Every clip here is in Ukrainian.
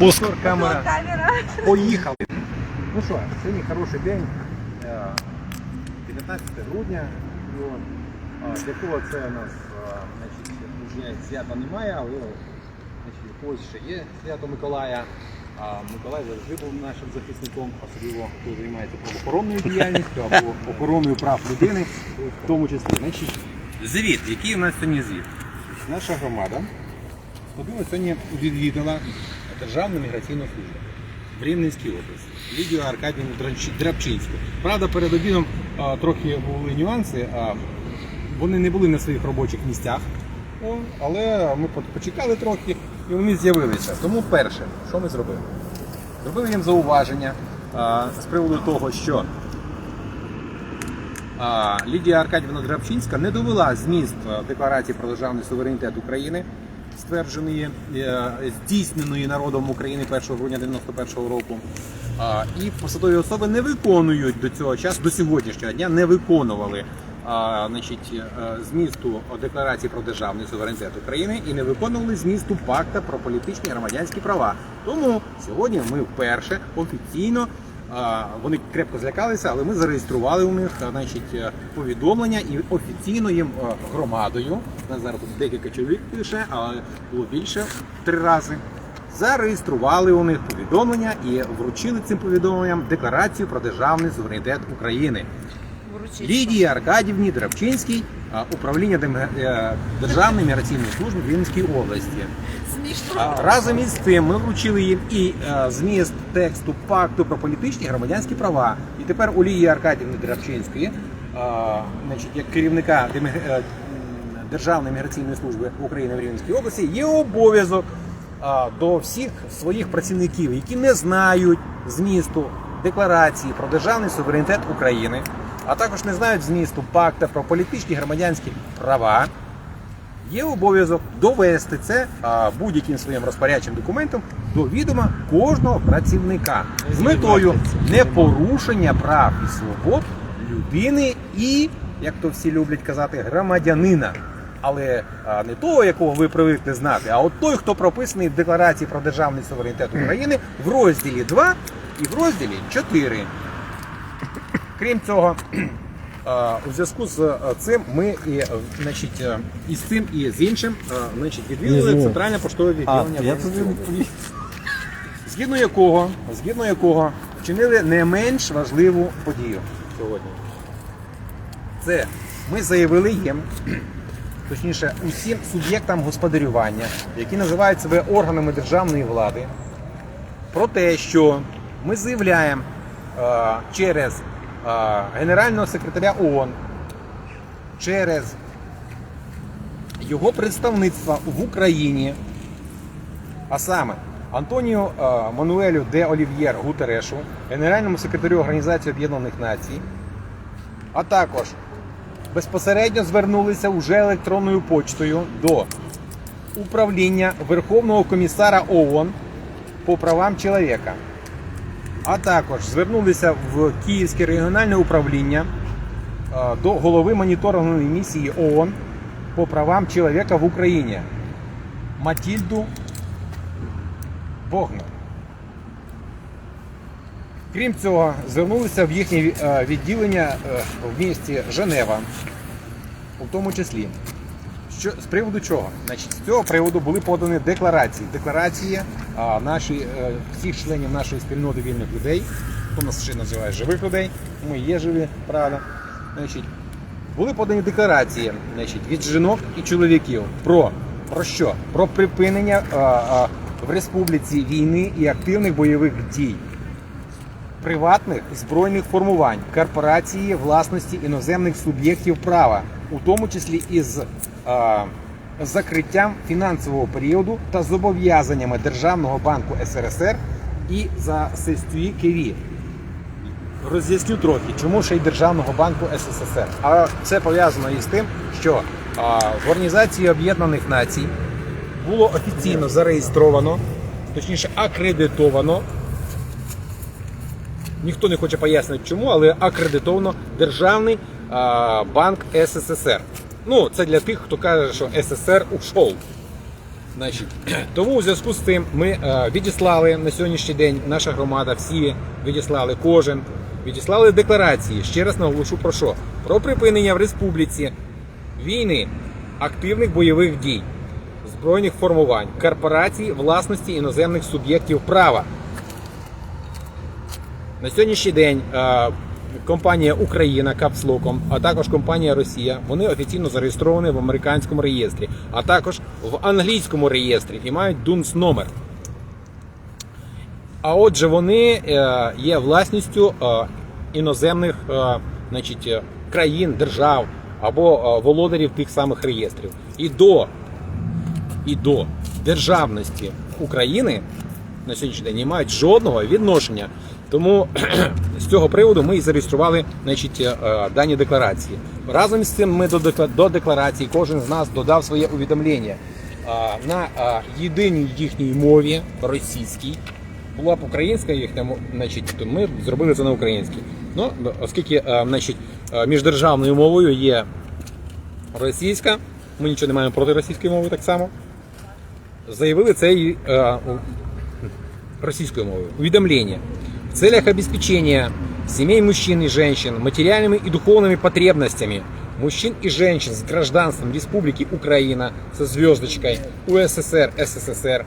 Пуск. Камера. Камера. Поїхали. Ну що, сьогодні хороший день. е, 19 грудня. І Для кого це у нас а, значить, вже свята немає, але значить, когось ще є свято Миколая. А Миколай завжди був нашим захисником, особливо хто займається правоохоронною діяльністю або охороною прав людини, в тому числі. Значить, звіт, який у нас сьогодні звіт? Наша громада сьогодні відвідала Державну міграційну службу в Рівненській області. Лідію Аркадівну Драбчинську. Правда, перед обідом а, трохи були нюанси. А, вони не були на своїх робочих місцях, О, але ми почекали трохи і вони з'явилися. Тому перше, що ми зробили? Зробили їм зауваження а, з приводу того, що а, Лідія Аркадівна Драбчинська не довела зміст декларації про державний суверенітет України, ствердженої е, здійсненої народом України 1 грудня 91 року. І посадові особи не виконують до цього часу, до сьогоднішнього дня не виконували значить, е, змісту декларації про державний суверенітет України і не виконували змісту пакта про політичні і громадянські права. Тому сьогодні ми вперше офіційно Вони крепко злякалися, але ми зареєстрували у них значить, е, повідомлення і офіційно їм е, громадою. У нас зараз тут декілька чоловік лише, але було більше три рази. Зареєстрували у них повідомлення і вручили цим повідомленням декларацію про державний суверенітет України. Вручить. Лідії Аркадівні Драбчинській, управління е, Державної міграційної служби в Рівненській області. Разом із тим ми вручили їм і е, зміст тексту пакту про політичні і громадянські права. І тепер у Лії Аркадівни Драбчинської, е, значить, як керівника е, Державної міграційної служби України в Рівненській області, є обов'язок до всіх своїх працівників, які не знають змісту декларації про державний суверенітет України, а також не знають змісту пакта про політичні і громадянські права. Є обов'язок довести це а, будь-яким своїм розпорядчим документом до відома кожного працівника з метою непорушення прав і свобод людини і, як то всі люблять казати, громадянина. Але а, не того, якого ви привикли знати, а от той, хто прописаний в декларації про державний суверенітет України в розділі 2 і в розділі 4. Крім цього, у зв'язку з е, цим ми і, е, значить, е, і з цим, і з іншим значить, відвідали центральне поштове А, відділення. я. Згідно якого, згідно якого вчинили не менш важливу подію сьогодні. Це ми заявили їм, точніше, усім суб'єктам господарювання, які називають себе органами державної влади, про те, що ми заявляємо через Генерального секретаря ООН, через його представництва в Україні, а саме Антоніо Мануелю де Олів'єр Гутерешу, Генеральному секретарю Організації Об'єднаних Націй, а також безпосередньо звернулися уже електронною почтою до управління Верховного комісара ООН по правам чоловіка. А також звернулися в Київське регіональне управління е, до голови моніторингової місії ООН по правам чоловіка в Україні Матільду Богна. Крім цього, звернулися в їхнє е, відділення е, в місті Женева, у тому числі. Що, з приводу чого? Значить, з цього приводу були подані декларації. Декларації а, наші, е, всіх членів нашої спільноти вільних людей, хто нас ще називає живих людей, ми є живі, правда. Значить, були подані декларації значить, від жінок і чоловіків про, про що? Про припинення а, а, в республіці війни і активних бойових дій приватних збройних формувань, корпорації власності іноземних суб'єктів права, у тому числі із е, закриттям фінансового періоду та зобов'язаннями Державного банку СРСР і за сестві Киві. Роз'ясню трохи, чому ще й Державного банку СССР. А це пов'язано із тим, що а, в Організації Об'єднаних Націй було офіційно зареєстровано, точніше акредитовано ніхто не хоче пояснити чому, але акредитовано Державний а, банк СССР. Ну, це для тих, хто каже, що СССР ушов. Значить, тому у зв'язку з цим ми е, відіслали на сьогоднішній день наша громада, всі відіслали, кожен відіслали декларації. Ще раз наголошу про що? Про припинення в республіці війни, активних бойових дій, збройних формувань, корпорацій, власності іноземних суб'єктів права. На сьогоднішній день е, компанія Україна капслоком, а також компанія Росія, вони офіційно зареєстровані в американському реєстрі, а також в англійському реєстрі і мають ДУНС номер. А отже, вони е, є власністю е, іноземних значить, країн, держав або володарів тих самих реєстрів. І до, і до державності України на сьогоднішній день не мають жодного відношення. Тому з цього приводу ми і зареєстрували значить, е, дані декларації. Разом з цим ми до, декларації кожен з нас додав своє увідомлення на єдиній їхній мові російській. Була б українська їхня, значить, то ми зробили це на українській. Ну, оскільки е, значить, е, міждержавною мовою є російська, ми нічого не маємо проти російської мови так само. Заявили це і у- российскую мову. Уведомление. В целях обеспечения семей мужчин и женщин материальными и духовными потребностями мужчин и женщин с гражданством Республики Украина со звездочкой УССР, СССР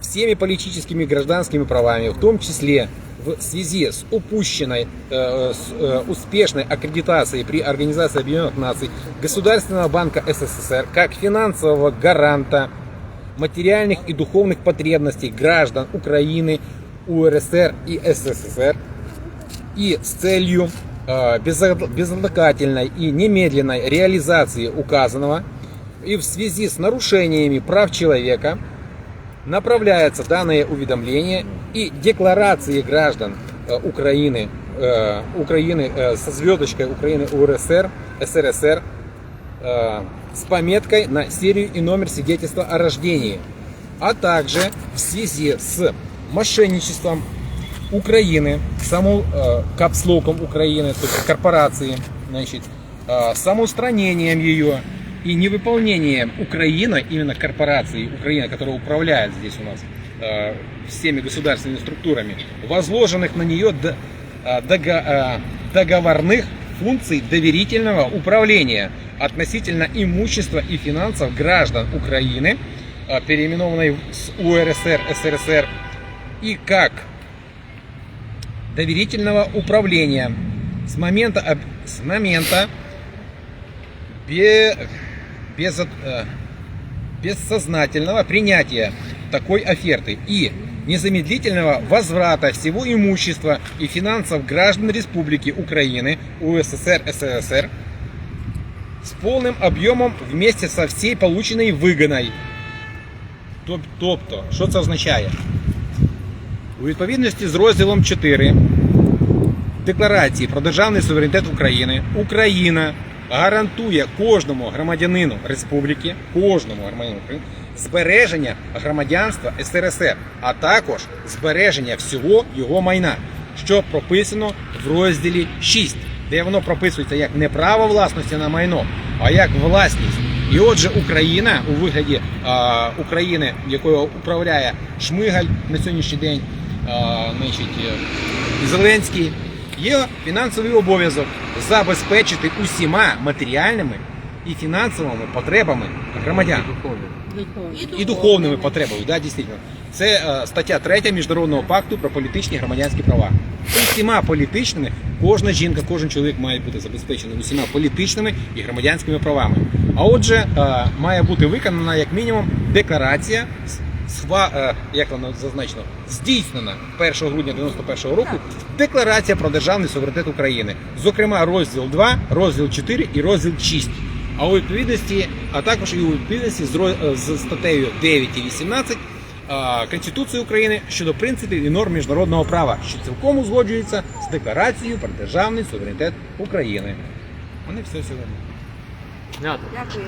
всеми политическими и гражданскими правами, в том числе в связи с упущенной э, с, э, успешной аккредитацией при Организации Объединенных Наций Государственного банка СССР как финансового гаранта материальных и духовных потребностей граждан Украины, УРСР и СССР и с целью э, безот- безотлагательной и немедленной реализации указанного и в связи с нарушениями прав человека направляется данное уведомление и декларации граждан э, Украины, э, Украины со звездочкой Украины УРСР, СРСР с пометкой на серию и номер свидетельства о рождении, а также в связи с мошенничеством Украины, саму э, капслоком Украины, то есть корпорации, значит, э, самоустранением ее и невыполнением Украина, именно корпорации Украина, которая управляет здесь у нас э, всеми государственными структурами, возложенных на нее д- э, дого- э, договорных функций доверительного управления относительно имущества и финансов граждан Украины, э, переименованной с УРСР, СРСР, и как доверительного управления с момента, с момента бе- без, э, бессознательного принятия такой оферты и незамедлительного возврата всего имущества и финансов граждан Республики Украины, УССР, СССР с полным объемом вместе со всей полученной выгодой. Тоб- Тобто, що це означає? У відповідності з розділом 4 Декларації про державний суверенітет України Україна гарантує кожному громадянину республіки, кожному громадянину України збереження громадянства СРСР, а також збереження всього його майна, що прописано в розділі 6, де воно прописується як не право власності на майно, а як власність. І отже, Україна у вигляді а, України, якою управляє Шмигаль на сьогоднішній день, значить, е, Зеленський, є фінансовий обов'язок забезпечити усіма матеріальними і фінансовими потребами громадян і духовними потребами. Да, дійсно. Це е, стаття 3 Міжнародного пакту про політичні і громадянські права. Усіма політичними, кожна жінка, кожен чоловік має бути забезпечений усіма політичними і громадянськими правами. А отже, е, має бути виконана як мінімум декларація. С- схва- е, як воно зазначено, здійснена 1 грудня 91 року декларація про державний суверенітет України, зокрема розділ 2, розділ 4 і розділ 6. А у відповідності, а також і у відповідності з, е, з статтею 9 і 18 а, Конституції України щодо принципів і норм міжнародного права, що цілком узгоджується з декларацією про державний суверенітет України. Вони все сьогодні. Дякую.